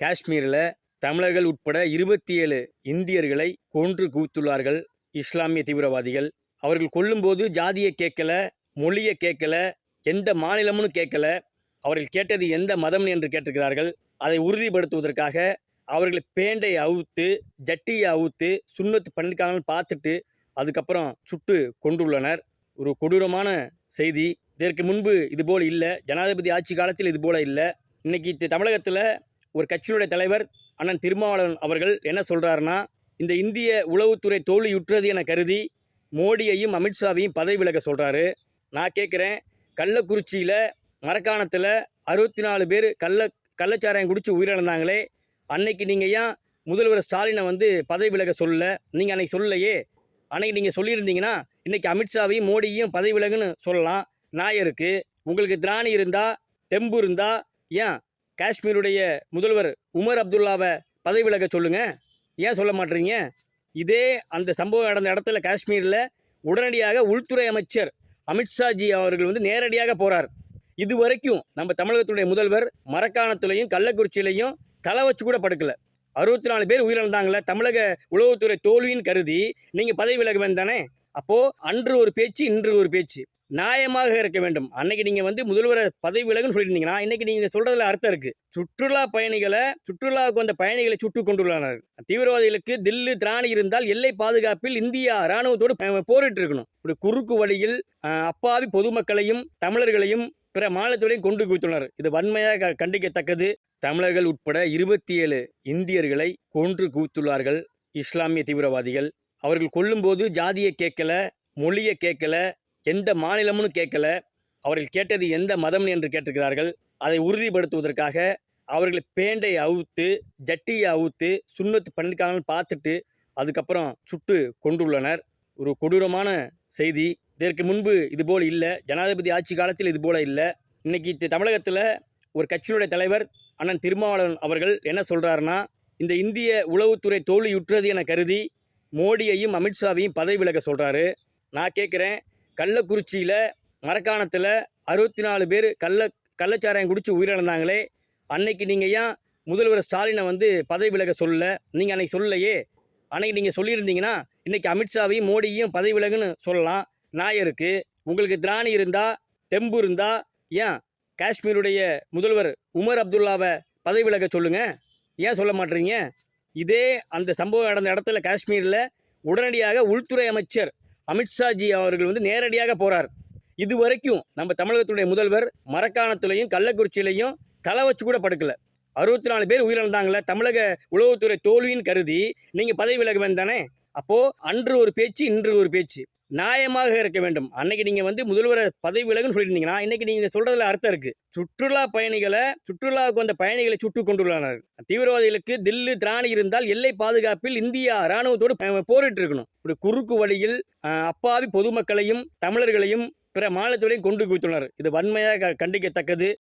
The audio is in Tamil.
காஷ்மீரில் தமிழர்கள் உட்பட இருபத்தி ஏழு இந்தியர்களை கொன்று குவித்துள்ளார்கள் இஸ்லாமிய தீவிரவாதிகள். அவர்கள் கொல்லும்போது ஜாதியை கேட்கல மொழியை கேட்கல எந்த மாநிலம்னு கேட்கல. அவர்கள் கேட்டது எந்த மதம் என்று கேட்டிருக்கிறார்கள். அதை உறுதிப்படுத்துவதற்காக அவர்கள் பேண்டை அவுத்து ஜட்டியை அவுத்து சுண்ணத்து பண்ணிருக்காங்கன்னு பார்த்துட்டு அதுக்கப்புறம் சுட்டு கொண்டுள்ளனர் ஒரு கொடூரமான செய்தி. இதற்கு முன்பு இதுபோல் இல்லை. ஜனாதிபதி ஆட்சி காலத்தில் இதுபோல் இல்லை. இன்னைக்கு தமிழகத்தில் ஒரு கட்சியினுடைய தலைவர் அண்ணன் திருமாவளவன் அவர்கள் என்ன சொல்கிறாருன்னா இந்த இந்திய உளவுத்துறை தோல்வியுற்றது என கருதி மோடியையும் அமித்ஷாவையும் பதவி விலக சொல்கிறாரு நான் கேட்குறேன் கள்ளக்குறிச்சியில் மரக்காணத்தில் அறுபத்தி நாலு பேர் கள்ள கள்ளச்சாராயம் குடித்து உயிரிழந்தாங்களே அன்னைக்கு நீங்கள் ஏன் முதல்வர் ஸ்டாலினை வந்து பதவி விலக சொல்லலை? நீங்கள் அன்னைக்கு சொல்லலையே. அன்னைக்கு நீங்கள் சொல்லியிருந்தீங்கன்னா இன்றைக்கி அமித்ஷாவையும் மோடியையும் பதவி விலகுன்னு சொல்லலாம். நாயருக்கு உங்களுக்கு திராணி இருந்தால் தெம்பு இருந்தால் ஏன் காஷ்மீருடைய முதல்வர் உமர் அப்துல்லாவை பதவி விலக சொல்லுங்க. ஏன் சொல்ல மாட்டீங்க? இதே அந்த சம்பவம் நடந்த இடத்துல காஷ்மீரில் உடனடியாக உள்துறை அமைச்சர் அமித்ஷாஜி அவர்கள் வந்து நேரடியாக போகிறார் இது வரைக்கும் நம்ம தமிழகத்துடைய முதல்வர் மரக்காணத்துலையும் கள்ளக்குறிச்சியிலையும் தலை வச்சு கூட படுக்கல. அறுபத்தி நாலு பேர் உயிரிழந்தாங்களே தமிழக உளவுத்துறை தோல்வின்னு கருதி நீங்கள் பதவி விலக வேண்டானே தானே? அப்போது அன்று ஒரு பேச்சு இன்று ஒரு பேச்சு. நியாயமாக இருக்க வேண்டும். அன்னைக்கு நீங்கள் வந்து முதல்வரை பதவி விலகுன்னு சொல்லியிருந்தீங்கன்னா இன்னைக்கு நீங்கள் சொல்கிறதுல அர்த்தம் இருக்குது சுற்றுலா பயணிகளை சுற்றுலாவுக்கு வந்த பயணிகளை சுட்டு கொண்டுள்ளனர் தீவிரவாதிகளுக்கு தில்லு திராணி இருந்தால் எல்லை பாதுகாப்பில் இந்தியா இராணுவத்தோடு போரிட்டு இருக்கணும் இப்படி குறுக்கு வழியில் அப்பாவி பொதுமக்களையும் தமிழர்களையும் பிற மாநிலத்தோடையும் கொண்டு குவித்துள்ளனர். இது வன்மையாக க- கண்டிக்கத்தக்கது. தமிழர்கள் உட்பட இருபத்தி ஏழு இந்தியர்களை கொன்று குவித்துள்ளார்கள் இஸ்லாமிய தீவிரவாதிகள். அவர்கள் கொல்லும்போது ஜாதியை கேட்கல மொழியை கேட்கல எந்த மாநிலம்னு கேட்கல. அவர்கள் கேட்டது எந்த மதம் என்று கேட்டிருக்கிறார்கள். அதை உறுதிப்படுத்துவதற்காக அவர்களை பேண்டை அவுத்து ஜட்டியை அவுத்து சுண்ணத்து பண்ணிருக்காங்கன்னு பார்த்துட்டு அதுக்கப்புறம் சுட்டு கொண்டுள்ளனர். ஒரு கொடூரமான செய்தி. இதற்கு முன்பு இதுபோல் இல்லை. ஜனாதிபதி ஆட்சி காலத்தில் இதுபோல் இல்லை. இன்னைக்கு தமிழகத்தில் ஒரு கட்சியினுடைய தலைவர் அண்ணன் திருமாவளவன் அவர்கள் என்ன சொல்கிறாருன்னா இந்த இந்திய உளவுத்துறை தோல்வியுற்றது என கருதி மோடியையும் அமித்ஷாவையும் பதவி விலக சொல்கிறாரு நான் கேட்குறேன் கள்ளக்குறிச்சியில் மரக்காணத்தில் அறுபத்தி நாலு பேர் கள்ள கள்ளச்சாராயம் குடித்து உயிரிழந்தாங்களே. அன்னைக்கு நீங்கள் ஏன் முதல்வர் ஸ்டாலினை வந்து பதவி விலக சொல்ல நீங்கள் அன்னைக்கு சொல்லலையே. அன்னைக்கு நீங்கள் சொல்லியிருந்தீங்கன்னா இன்னைக்கு அமித்ஷாவையும் மோடியையும் பதவி விலகுன்னு சொல்லலாம். நாயருக்கு உங்களுக்கு திராணி இருந்தால் தெம்பு இருந்தால் ஏன் காஷ்மீருடைய முதல்வர் உமர் அப்துல்லாவை பதவி விலக சொல்லுங்கள் ஏன் சொல்ல மாட்டீங்க இதே அந்த சம்பவம் நடந்த இடத்துல காஷ்மீரில் உடனடியாக உள்துறை அமைச்சர் அமித்ஷாஜி அவர்கள் வந்து நேரடியாக போறார். இது வரைக்கும் நம்ம தமிழகத்துடைய முதல்வர் மரக்காணத்துலையும் கள்ளக்குறிச்சியிலையும் தலை வச்சு கூட படுக்கல. அறுபத்தி நாலு பேர் உயிரிழந்தாங்களே தமிழக உளவுத்துறை தோல்வின்னு கருதி நீங்கள் பதவி விலக வேண்டானே தானே? அப்போது அன்று ஒரு பேச்சு இன்று ஒரு பேச்சு. நியாயமாக இருக்க வேண்டும். அன்னைக்கு நீங்கள் வந்து முதல்வரை பதவி விலகுன்னு சொல்லியிருந்தீங்கன்னா இன்னைக்கு நீங்கள் சொல்கிறதுல அர்த்தம் இருக்குது சுற்றுலா பயணிகளை சுற்றுலாவுக்கு வந்த பயணிகளை சுட்டு கொண்டுள்ளனர் தீவிரவாதிகளுக்கு தில்லு திராணி இருந்தால் எல்லை பாதுகாப்பில் இந்தியா இராணுவத்தோடு போரிட்டு இருக்கணும் இப்படி குறுக்கு வழியில் அப்பாவி பொதுமக்களையும் தமிழர்களையும் பிற மாநிலத்தோடையும் கொண்டு குவித்துள்ளனர். இது வன்மையாக க- கண்டிக்கத்தக்கது.